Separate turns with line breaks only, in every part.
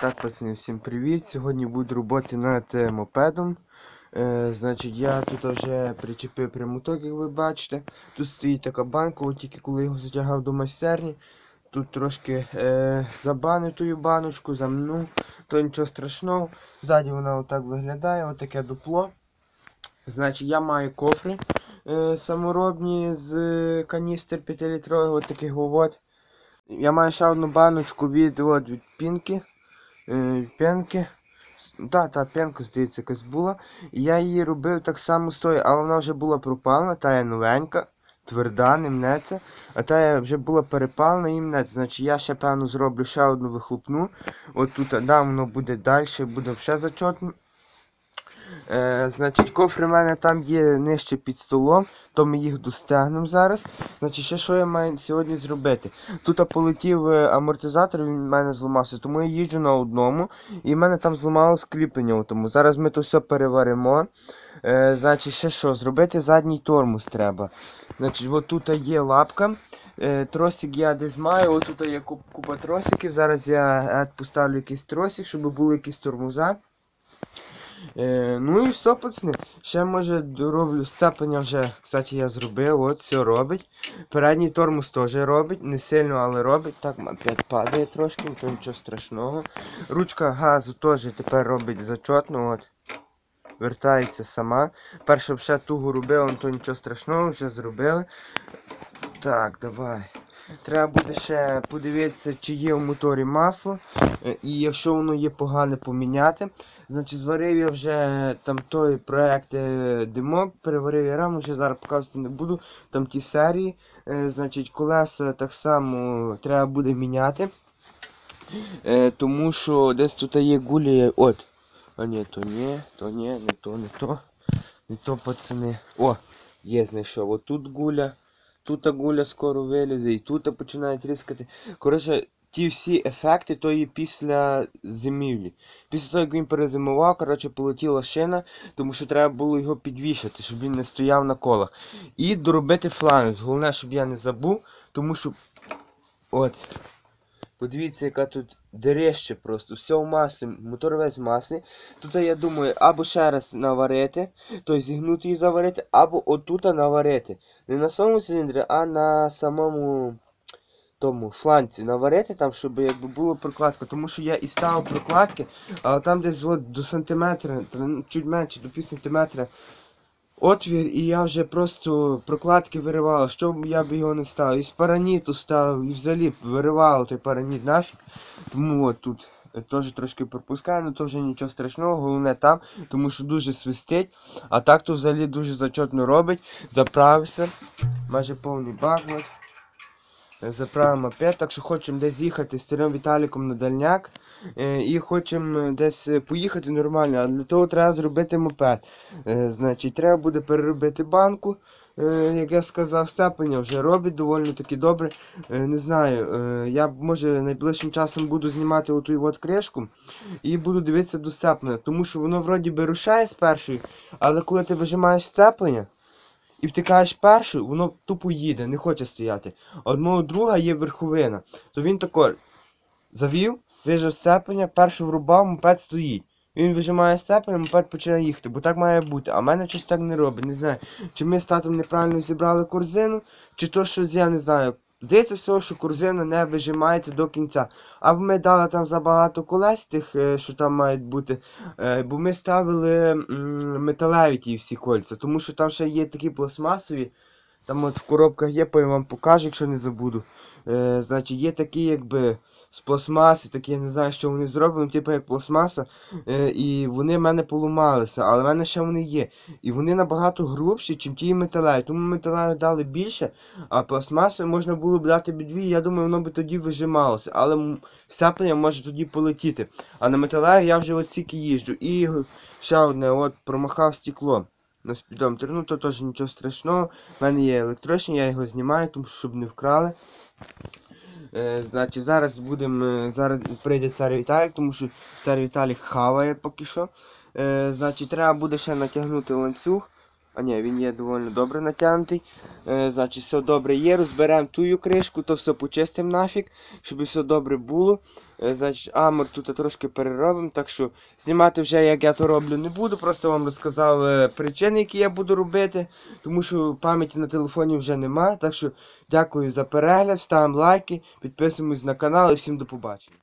Так, пацани, всім привіт. Сьогодні буду роботи над мопедом. Е, значить, я тут вже причепив прямоток, як ви бачите. Тут стоїть така банка, от тільки коли його затягав до майстерні. Тут трошки е, забанив тую баночку, замнув, то нічого страшного. Ззаді вона отак виглядає, отаке дупло. Значить, я маю кофри е, саморобні з каністр 5-літрових, от таких. Я маю ще одну баночку від, от, від пінки. Е. Так, та пенка, здається, якась була. Я її робив так само з тою, але вона вже була пропалена, та є новенька, тверда, не мнеться. А та вже була перепалена і мнеться. Значить я ще певно зроблю ще одну вихлопну. От тут да, воно буде далі, буде ще зачетно. Е, значить, кофри в мене там є нижче під столом, то ми їх достигнемо зараз. Значить, ще що я маю сьогодні зробити? Тут полетів е, амортизатор, він в мене зламався, тому я їжджу на одному, і в мене там зламалось кріплення. Тому зараз ми то все переваримо. Е, значить, ще що? Зробити задній тормоз треба. Значить, от тут є лапка. Е, Тросик я десь маю, от тут є купа тросиків. Зараз я поставлю якийсь тросик, щоб були якісь тормоза. Е, ну і все, пацани. Ще може дороблю сцеплення вже, кстати, я зробив, от все робить. Передній тормоз теж робить, не сильно, але робить. Так, опять падає трошки, то нічого страшного. Ручка газу теж тепер робить зачетно, от. Вертається сама. Перше ще тугу робив, то нічого страшного, вже зробили. Так, давай. Треба буде ще подивитися, чи є в моторі масло. Е, І якщо воно є погане, поміняти. Значить, зварив я вже там той проект е, димок, переварив я раму, вже зараз показувати не буду. Там ті серії. Е, Значить, колеса так само треба буде міняти. Тому що десь тут є гулі. От. А ні, то ні, то ні, не то, не то. Не то, пацани. О, є знайшов. От тут гуля. Тут гуля скоро вилізе, і тут починає тріскати. Коротше, ті всі ефекти то є після зимівлі. Після того, як він перезимував, коротше, полетіла шина, тому що треба було його підвішати, щоб він не стояв на колах. І доробити фланець. Головне, щоб я не забув, тому що. От. Подивіться, яка тут дереще просто. Все в маслі, мотор весь в маслі. Тут я думаю, або ще раз наварити, тобто зігнути і заварити, або отут наварити. Не на самому циліндрі, а на самому тому фланці наварити там, щоб якби було прокладка. Тому що я і ставив прокладки, але там десь от до сантиметра, чуть менше, до пів сантиметра отвір, і я вже просто прокладки виривав, що б я б його не став. І з параніту ставив, і взагалі виривав той параніт нафіг. Тому от тут. Теж трошки пропускаю, але то вже нічого страшного, головне там, тому що дуже свистить, а так то взагалі дуже зачетно робить. Заправився, майже повний бак. Заправимо опять, так що хочемо десь їхати з старим Віталіком на дальняк. е, І хочемо десь поїхати нормально, а для того треба зробити мопед. Е, Значить, треба буде переробити банку. Е, Як я сказав, сцеплення вже робить доволі таки добре. Не знаю, я може найближчим часом буду знімати оту от кришку і буду дивитися до сцеплення, тому що воно вроді би рушає з першої, але коли ти вижимаєш сцеплення і втикаєш першу, воно тупо їде, не хоче стояти. Одного друга є верховина. То він тако завів, вижив сцеплення, першу врубав, мопед стоїть. Він вижимає сцеплення, мопед починає їхати, бо так має бути. А мене щось так не робить. Не знаю, чи ми з татом неправильно зібрали корзину, чи то щось я не знаю. Здається, всього, що корзина не вижимається до кінця. Або ми дали там забагато колес тих, е, що там мають бути. Е, Бо ми ставили металеві ті всі кольця, тому що там ще є такі пластмасові. Там от в коробках є, я вам покажу, якщо не забуду. Е, значить, є такі якби з пластмаси, такі я не знаю, що вони зроблені, типу як пластмаса. Е, і вони в мене поламалися, але в мене ще вони є. І вони набагато грубші, ніж ті металеві. Тому металеві дали більше, а пластмасою можна було б дати б дві, я думаю, воно би тоді вижималося. Але сцеплення може тоді полетіти. А на металеві я вже от їжджу. І ще одне, от промахав стекло на спідометр. Ну то теж нічого страшного. У мене є електричний, я його знімаю, тому що щоб не вкрали. Е, значить, зараз будемо. Зараз прийде цар Віталік, тому що цар Віталік хаває поки що. Е, значить, треба буде ще натягнути ланцюг. А ні, він є доволі добре натягнутий. Е, значить, все добре є. Розберемо тую кришку, то все почистимо нафіг, щоб все добре було. Е, значить, амор тут трошки переробимо, так що знімати вже як я то роблю не буду. Просто вам розказав е, причини, які я буду робити, тому що пам'яті на телефоні вже нема. Так що дякую за перегляд, ставимо лайки, підписуємось на канал і всім до побачення.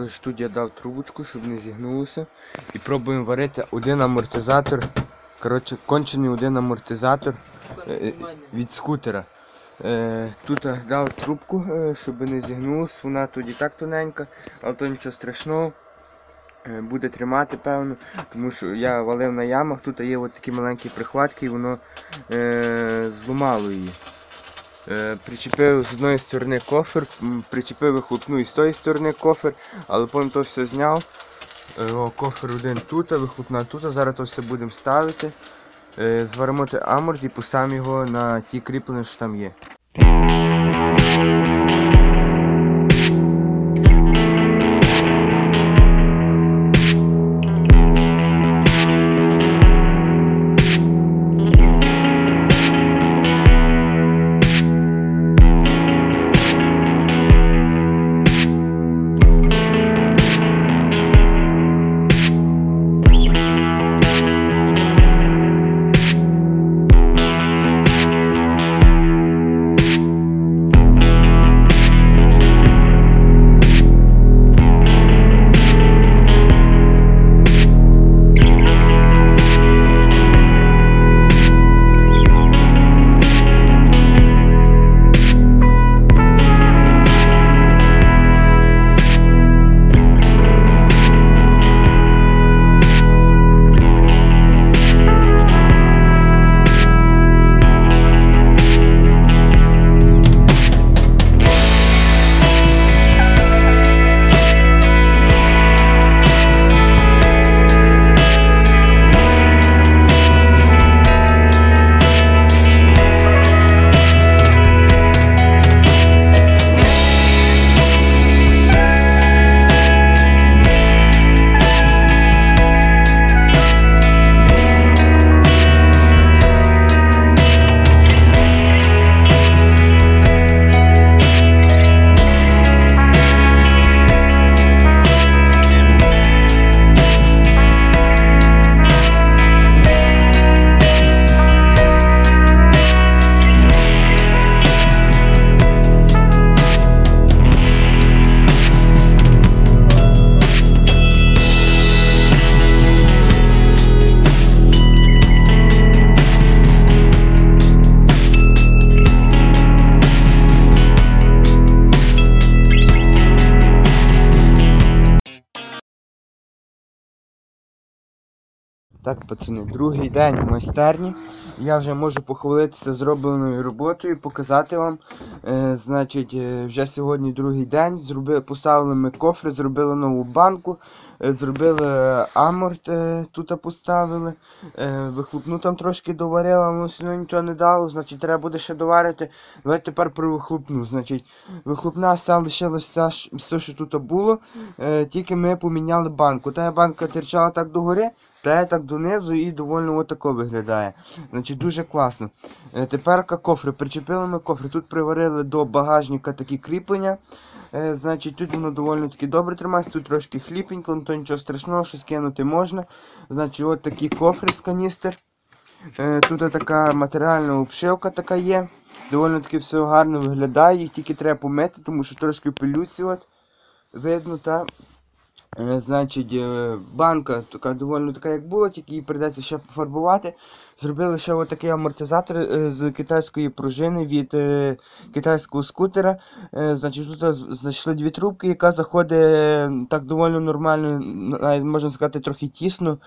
Коротше, тут я дав трубочку, щоб не зігнулося. І пробуємо варити один амортизатор. Коротше, кончений один амортизатор е, від скутера. Е, тут я дав трубку, е, щоб не зігнулося. Вона тут і так тоненька, але то нічого страшного. Е, Буде тримати, певно, тому що я валив на ямах, тут є от такі маленькі прихватки і воно е, зламало її. Е, причепив з одної сторони кофер, причепив вихлопну і з тої сторони кофер, але потім то все зняв. Е, кофер один тут, вихлопна тут, зараз то все будемо ставити. Е, зваримо аморт і поставимо його на ті кріплення, що там є. Так, пацани, другий день в майстерні. Я вже можу похвалитися зробленою роботою, показати вам. Е, значить, е, вже сьогодні другий день. Зроби, поставили ми кофри, зробили нову банку, е, зробили аморт е, тут поставили. Е, вихлопну там трошки доварила, воно все одно нічого не дало, значить треба буде ще доварити. Давайте тепер про вихлопну. Значить, вихлопна вся лишилася все, що тут було. Е, тільки ми поміняли банку. Та банка терчала так догори, та так донизу і доволі отако виглядає. Значить, дуже класно. Е, тепер кофри. Причепили ми кофри. Тут приварили до багажника такі кріплення. Е, значить, тут воно доволі таки добре тримається, тут трошки хліпенько, ну то нічого страшного, щось кинути можна. Значить, от такі кофри з каністр. Е, тут така матеріальна обшивка така є. Доволі таки все гарно виглядає, їх тільки треба помити, тому що трошки пилюці от видно, та. Е, Значить, е, банка така доволі така, як була, тільки її прийдеться ще пофарбувати. Зробили ще отакий амортизатор е, з китайської пружини від е, китайського скутера. Е, Значить, тут знайшли дві трубки, яка заходить так доволі нормально, навіть можна сказати, трохи тісно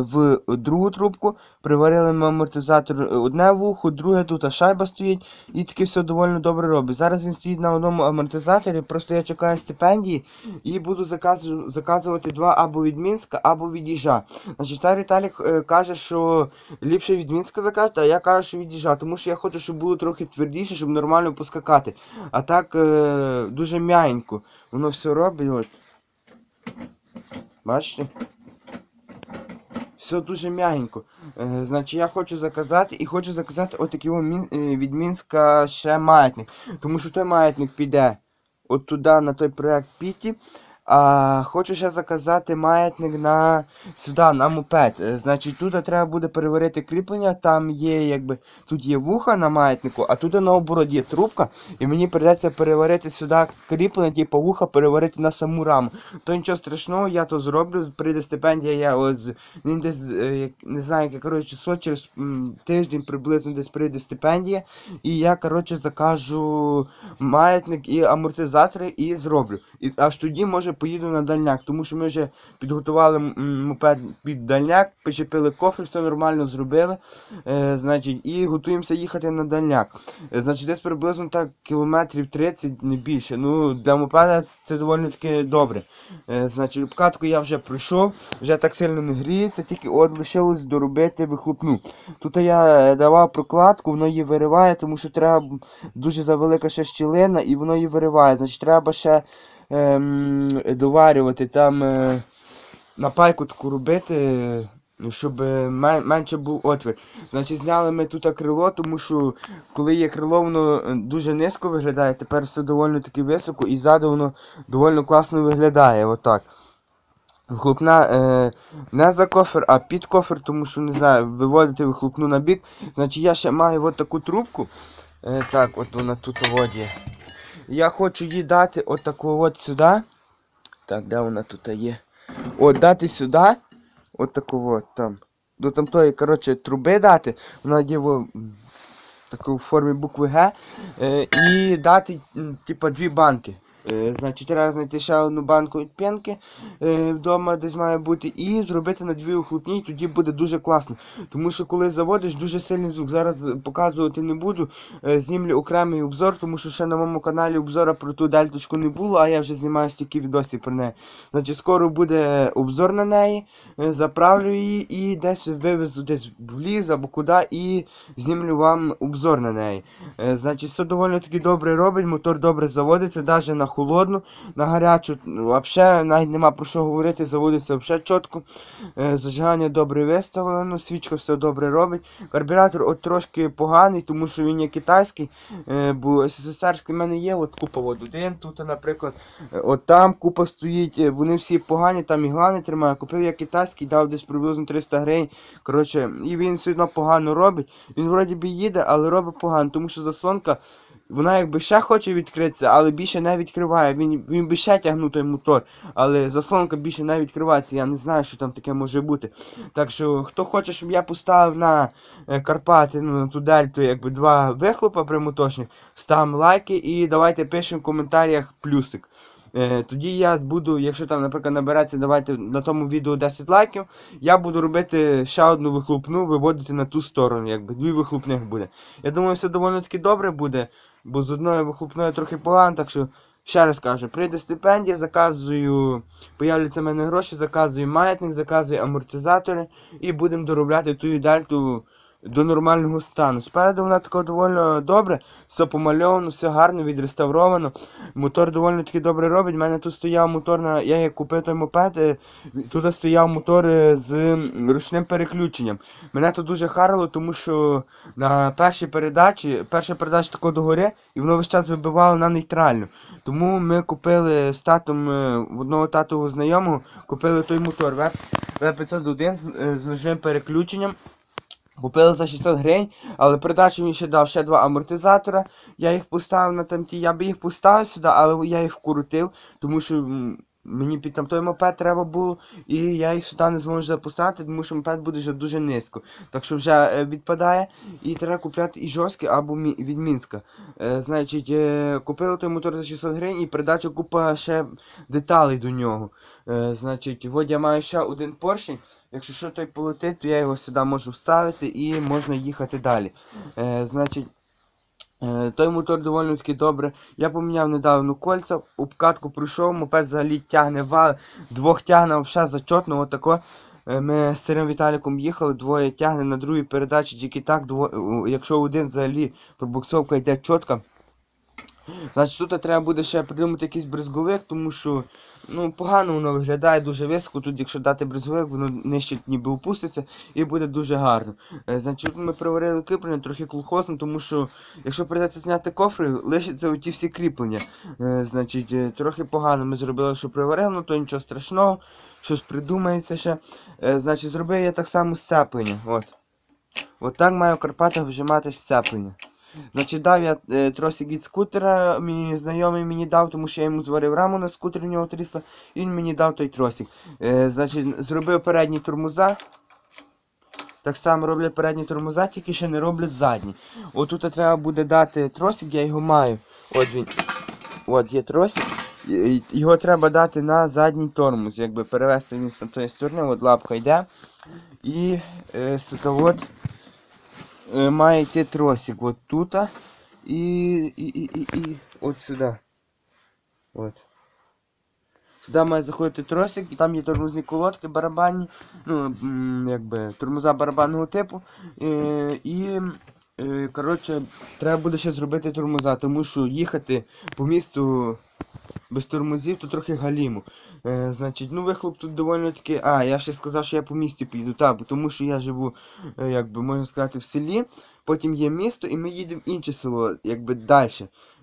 в другу трубку. Приварили ми амортизатор одне вухо, друге тут шайба стоїть, і таке все доволі добре робить. Зараз він стоїть на одному амортизаторі, просто я чекаю стипендії і буду заказу- заказувати два або від Мінська, або від Їжа. Значить, та Віталік каже, що ліпше від Мінська заказати, а я кажу, що від Їжа, тому що я хочу, щоб було трохи твердіше, щоб нормально поскакати. А так е, дуже м'яенько. Воно все робить. От. Бачите? Все дуже м'ягенько. Е, значить, я хочу заказати і хочу заказати отакий е, від Мінська ще маятник. Тому що той маятник піде от туди на той проект Піті. А хочу ще заказати маятник на сюди, на мопед. Е, Значить, тут треба буде переварити кріплення, там є якби тут є вуха на маятнику, а тут наоборот є трубка, і мені прийдеться переварити сюди кріплення, типу вуха переварити на саму раму. То нічого страшного, я то зроблю. Прийде стипендія, я десь е, не знаю, яке коротше число, через тиждень приблизно десь прийде стипендія. І я коротше закажу маятник і амортизатори і зроблю. І аж тоді може поїду на дальняк, тому що ми вже підготували мопед під дальняк, причепили кофр, все нормально зробили. Е, значить, і готуємося їхати на дальняк. Е, значить, десь приблизно так кілометрів 30, не більше. Ну, для мопеда це доволі таки добре. Е, значить, обкатку я вже пройшов, вже так сильно не гріється, тільки от лишилось доробити вихлопну. Тут я е, давав прокладку, воно її вириває, тому що треба дуже завелика ще щілина і воно її вириває. Значить, треба ще ем, доварювати там е, на пайку таку робити. е, Щоб е, мен- менше був отвір. Значить, зняли ми тут крило, тому що коли є крило, воно е, дуже низько виглядає, тепер все доволі таки високо і ззаду воно доволі класно виглядає. Отак. Вихлопна е, не за кофер, а під кофер, тому що не знаю, виводити вихлопну на бік. Значить, я ще маю от таку трубку. Е, так, от вона тут воді. Я хочу їй дати отаку от сюди. Так, де вона тут є? От дати сюди. Отаку от там. До там тої, коротше, труби дати. Вона є в в формі букви Г. Е, і дати, типа, дві банки. Е, значить, треба знайти ще одну банку від п'янки е, вдома десь має бути, і зробити на дві охлопні, і тоді буде дуже класно. Тому що коли заводиш, дуже сильний звук. Зараз показувати не буду. Е, знімлю окремий обзор, тому що ще на моєму каналі обзора про ту дельточку не було, а я вже знімаю стільки відосів про неї. Значить, скоро буде обзор на неї, е, заправлю її і десь вивезу десь в ліс або куди і знімлю вам обзор на неї. Е, Значить, все доволі таки добре робить, мотор добре заводиться, навіть на холодну, на гарячу, взагалі навіть нема про що говорити, заводиться взагалі чітко. Е, Зажигання добре виставлено, свічка все добре робить. Карбюратор от трошки поганий, тому що він є китайський, е, бо СССРський в мене є, от купа от один, тут, наприклад, е, от там купа стоїть, вони всі погані, там ігла не тримає. Купив я китайський, дав десь приблизно 300 гривень. Коротше, і він все одно погано робить. Він вроді би їде, але робить погано, тому що заслонка. Вона якби ще хоче відкритися, але більше не відкриває. Він, він би ще тягнув той мотор, але заслонка більше не відкривається. Я не знаю, що там таке може бути. Так що, хто хоче, щоб я поставив на е, Карпати, ну, на ту дельту, якби два вихлопа прямоточних, ставимо лайки і давайте пишемо в коментарях плюсик. Е, тоді я буду, якщо там, наприклад, набереться, давайте на тому відео 10 лайків, я буду робити ще одну вихлопну, виводити на ту сторону, якби дві вихлопних буде. Я думаю, все доволі таки добре буде, бо з одною вихлопною трохи погано, так що ще раз кажу, прийде стипендія, заказую, появляться в мене гроші, заказую маятник, заказую амортизатори і будемо доробляти ту дельту до нормального стану. Спереду вона така доволі добре, все помальовано, все гарно, відреставровано. Мотор доволі таки добре робить. У мене тут стояв мотор на. Я як купив той мопед, е, тут стояв мотор е, з ручним переключенням. Мене тут дуже харило, тому що на першій передачі, перша передача тако догори, і воно весь час вибивало на нейтральну. Тому ми купили з татом е, одного татового знайомого, купили той мотор В501 з, е, з ручним переключенням. Купили за 600 гривень, але передачу він ще дав ще два амортизатора. Я їх поставив на тамті. Я би їх поставив сюди, але я їх вкрутив, тому що мені під там той мопед треба було, і я їх сюди не зможу запускати, тому що мопед буде вже дуже низько. Так що вже е, відпадає, і треба купляти і жорсткий або мі- від Мінська. Е, значить, е, купили той мотор за 600 гривень і передача купа ще деталей до нього. Е, значить, от я маю ще один поршень. Якщо що той полетить, то я його сюди можу вставити і можна їхати далі. Е, значить, той мотор доволі таки добре. Я поміняв недавно кольця, обкатку пройшов, мопед взагалі тягне вал, двох тягне взагалі зачотно. отако. Е, Ми з цим Віталіком їхали, двоє тягне на другій передачі, тільки так, дво... е, якщо один взагалі пробуксовка йде чітко. Значить, тут треба буде ще придумати якийсь брезговик, тому що ну, погано воно виглядає дуже високо. Тут, якщо дати брезговик, воно нижче ніби опуститься і буде дуже гарно. Е, Значить, ми приварили кріплення трохи колхозно, тому що якщо прийдеться зняти кофри, лишаться оті всі кріплення. Е, Значить, е, трохи погано ми зробили, що приварили, ну то нічого страшного, щось придумається ще. Значить, зробив я так само сцеплення. От. От так має в Карпатах вжимати сцеплення. Значить, дав я е, тросик від скутера, мій знайомий мені дав, тому що я йому зварив раму на скутері, нього трісла, і він мені дав той тросик. Е, значить, зробив передні тормоза. Так само роблять передні тормоза, тільки ще не роблять задні. Отут треба буде дати тросик, я його маю. От він. От є тросик. Його треба дати на задній тормоз, якби перевести він з тої сторони, от лапка йде. І е, сука, має йти тросик от тут і, і, і, і, і от сюди. От. Сюди має заходити тросик, і там є тормозні колодки барабанні, ну, якби тормоза барабанного типу. Е, і, е, коротше, треба буде ще зробити тормоза, тому що їхати по місту без тормозів, то трохи галіму. Е, значить, ну вихлоп тут доволі таки. А, я ще сказав, що я по місті піду, так, тому що я живу, е, як би можна сказати, в селі. Потім є місто, і ми їдемо в інше село, якби далі.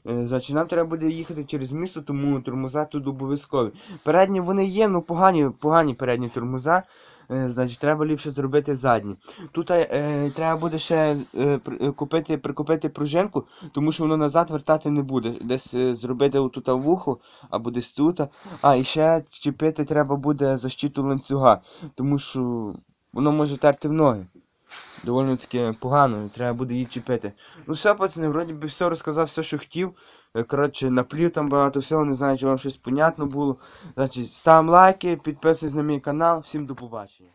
Е, значить, нам треба буде їхати через місто, тому тормоза тут обов'язкові. Передні вони є, ну погані, погані передні тормоза. Е, значить, треба ліпше зробити задні. Тут е, треба буде ще е, е, купити, прикупити пружинку, тому що воно назад вертати не буде. Десь е, зробити отут вухо або десь тут. А, ще чіпити треба буде защиту ланцюга, тому що воно може терти в ноги. Доволі таки погано, треба буде її чіпити. Ну все, пацани, вроді би все розказав, все, що хотів. Е, Коротше, наплів там багато всього, не знаю, чи вам щось понятно було. Значить, ставимо лайки, підписуйтесь на мій канал. Всім до побачення.